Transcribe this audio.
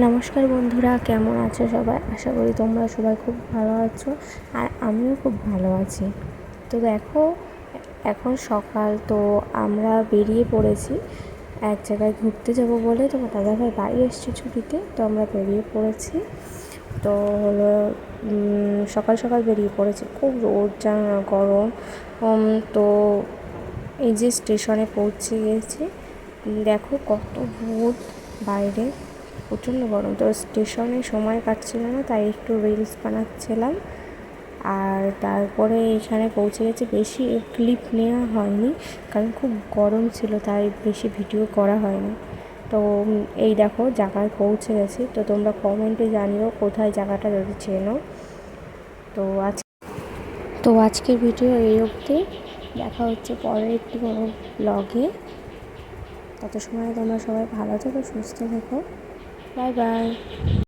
নমস্কার বন্ধুরা, কেমন আছো সবাই? আশা করি তোমরা সবাই খুব ভালো আছো আর আমিও খুব ভালো আছি। তো দেখো, এখন সকাল, তো আমরা বেরিয়ে পড়েছি। এক জায়গায় ঘুরতে যাব বলে তো দাদাভাই বাড়ি এসছে ছুটিতে, তো আমরা বেরিয়ে পড়েছি। তো হলো সকাল সকাল বেরিয়ে পড়েছি। খুব রোদ গরম। তো এই যে স্টেশনে পৌঁছে গেছি, দেখো কত রোদ বাইরে। প্রচণ্ড গরম। তো স্টেশনে সময় কাটছিল না, তাই একটু রিলস বানাচ্ছিলাম। আর তারপরে এখানে পৌঁছে গেছে। বেশি ক্লিপ নেওয়া হয়নি, কারণ খুব গরম ছিল, তাই বেশি ভিডিও করা হয়নি। তো এই দেখো, জায়গায় পৌঁছে গেছি। তো তোমরা কমেন্টে জানিও কোথায় জায়গাটা যদি চেনো। তো আজ তো আজকের ভিডিও এই অবধি। দেখা হচ্ছে পরের একটি কোনো ব্লগে তত সময় তোমরা সবাই ভালো থেকো, সুস্থ থেকো। 拜拜。